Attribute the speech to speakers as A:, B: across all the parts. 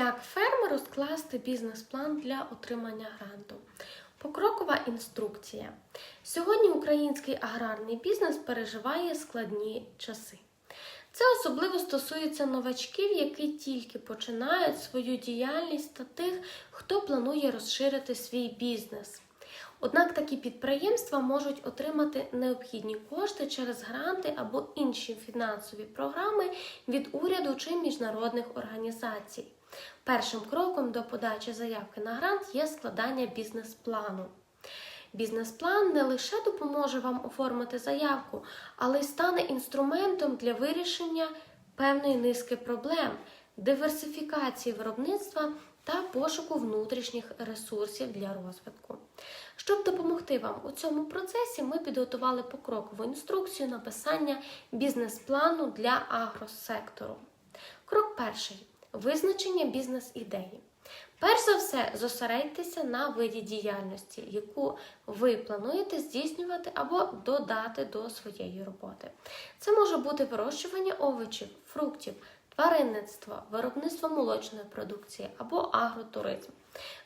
A: Як фермеру скласти бізнес-план для отримання гранту? Покрокова інструкція. Сьогодні український аграрний бізнес переживає складні часи. Це особливо стосується новачків, які тільки починають свою діяльність та тих, хто планує розширити свій бізнес. Однак такі підприємства можуть отримати необхідні кошти через гранти або інші фінансові програми від уряду чи міжнародних організацій. Першим кроком до подачі заявки на грант є складання бізнес-плану. Бізнес-план не лише допоможе вам оформити заявку, але й стане інструментом для вирішення певної низки проблем, диверсифікації виробництва та пошуку внутрішніх ресурсів для розвитку. Щоб допомогти вам у цьому процесі, ми підготували покрокову інструкцію написання бізнес-плану для агросектору. Крок перший визначення бізнес-ідеї. Перш за все, зосередьтеся на виді діяльності, яку ви плануєте здійснювати або додати до своєї роботи. Це може бути вирощування овочів, фруктів, тваринництво, виробництво молочної продукції або агротуризм.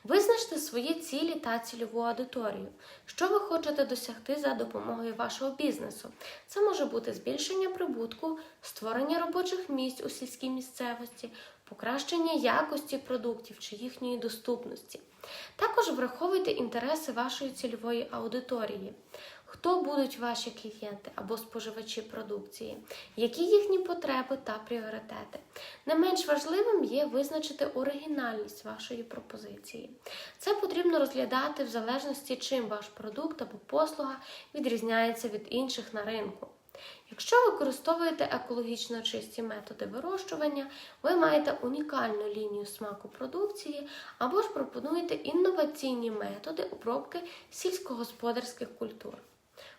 A: Визначте свої цілі та цільову аудиторію, що ви хочете досягти за допомогою вашого бізнесу. Це може бути збільшення прибутку, створення робочих місць у сільській місцевості, покращення якості продуктів чи їхньої доступності. Також враховуйте інтереси вашої цільової аудиторії. Хто будуть ваші клієнти або споживачі продукції, які їхні потреби та пріоритети. Не менш важливим є визначити оригінальність вашої пропозиції. Це потрібно розглядати в залежності, чим ваш продукт або послуга відрізняється від інших на ринку. Якщо використовуєте екологічно чисті методи вирощування, ви маєте унікальну лінію смаку продукції або ж пропонуєте інноваційні методи обробки сільськогосподарських культур.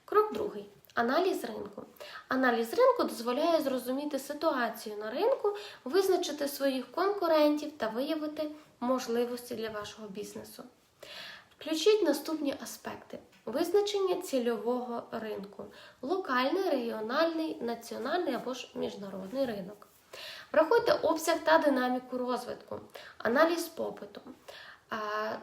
A: Крок другий. Аналіз ринку. Аналіз ринку дозволяє зрозуміти ситуацію на ринку, визначити своїх конкурентів та виявити можливості для вашого бізнесу. Включіть наступні аспекти: визначення цільового ринку, локальний, регіональний, національний або ж міжнародний ринок. Врахуйте обсяг та динаміку розвитку, аналіз попиту.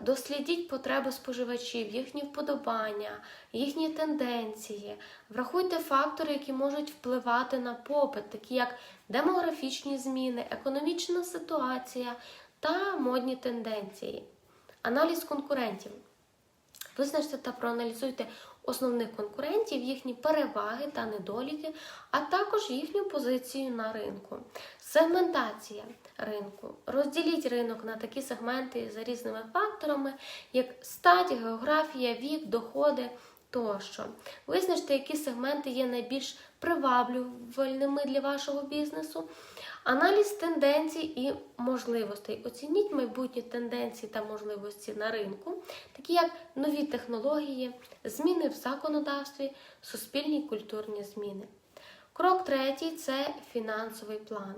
A: Дослідіть потреби споживачів, їхні вподобання, їхні тенденції. Врахуйте фактори, які можуть впливати на попит, такі як демографічні зміни, економічна ситуація та модні тенденції. Аналіз конкурентів. Визначте та проаналізуйте основних конкурентів, їхні переваги та недоліки, а також їхню позицію на ринку. Сегментація ринку. Розділіть ринок на такі сегменти за різними факторами, як стать, географія, вік, доходи тощо. Визначте, які сегменти є найбільш приваблювальними для вашого бізнесу. Аналіз тенденцій і можливостей. Оцініть майбутні тенденції та можливості на ринку, такі як нові технології, зміни в законодавстві, суспільні культурні зміни. Крок третій це фінансовий план.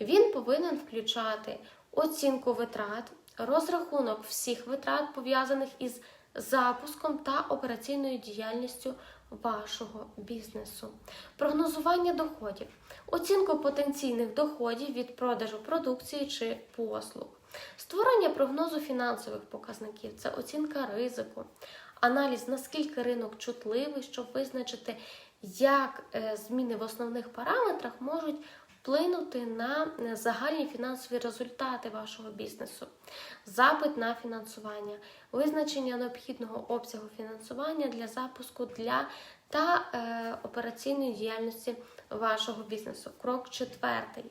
A: Він повинен включати оцінку витрат, розрахунок всіх витрат, пов'язаних із запуском та операційною діяльністю вашого бізнесу, прогнозування доходів, оцінку потенційних доходів від продажу продукції чи послуг, створення прогнозу фінансових показників це оцінка ризику, аналіз, наскільки ринок чутливий, щоб визначити, як е, зміни в основних параметрах можуть вплинути на загальні фінансові результати вашого бізнесу, запит на фінансування, визначення необхідного обсягу фінансування для запуску для та е, операційної діяльності вашого бізнесу. Крок четвертий.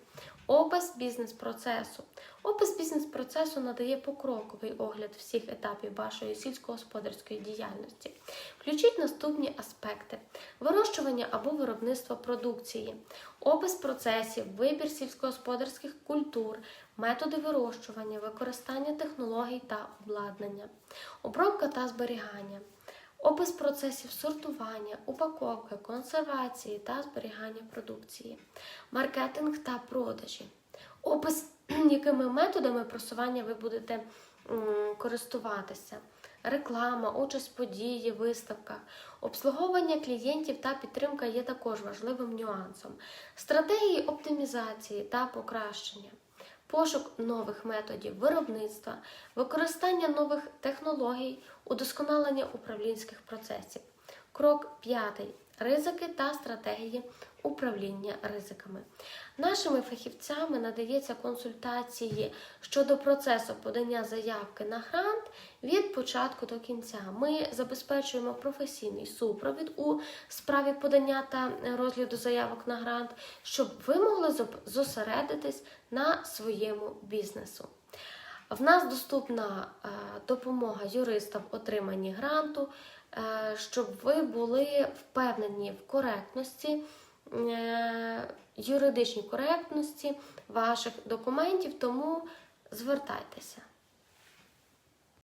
A: Опис бізнес-процесу. Опис бізнес-процесу надає покроковий огляд всіх етапів вашої сільськогосподарської діяльності. Включіть наступні аспекти: вирощування або виробництво продукції, опис процесів, вибір сільськогосподарських культур, методи вирощування, використання технологій та обладнання, обробка та зберігання. Опис процесів сортування, упаковки, консервації та зберігання продукції, маркетинг та продажі, опис, якими методами просування ви будете користуватися, реклама, участь в події, виставках, обслуговування клієнтів та підтримка є також важливим нюансом, стратегії оптимізації та покращення. Пошук нових методів виробництва, використання нових технологій, удосконалення управлінських процесів. Крок п'ятий. Ризики та стратегії управління ризиками. Нашими фахівцями надається консультації щодо процесу подання заявки на грант від початку до кінця. Ми забезпечуємо професійний супровід у справі подання та розгляду заявок на грант, щоб ви могли зосередитись на своєму бізнесу. В нас доступна е, допомога юриста в отриманні гранту, щоб ви були впевнені в коректності, е, юридичній коректності ваших документів, тому звертайтеся.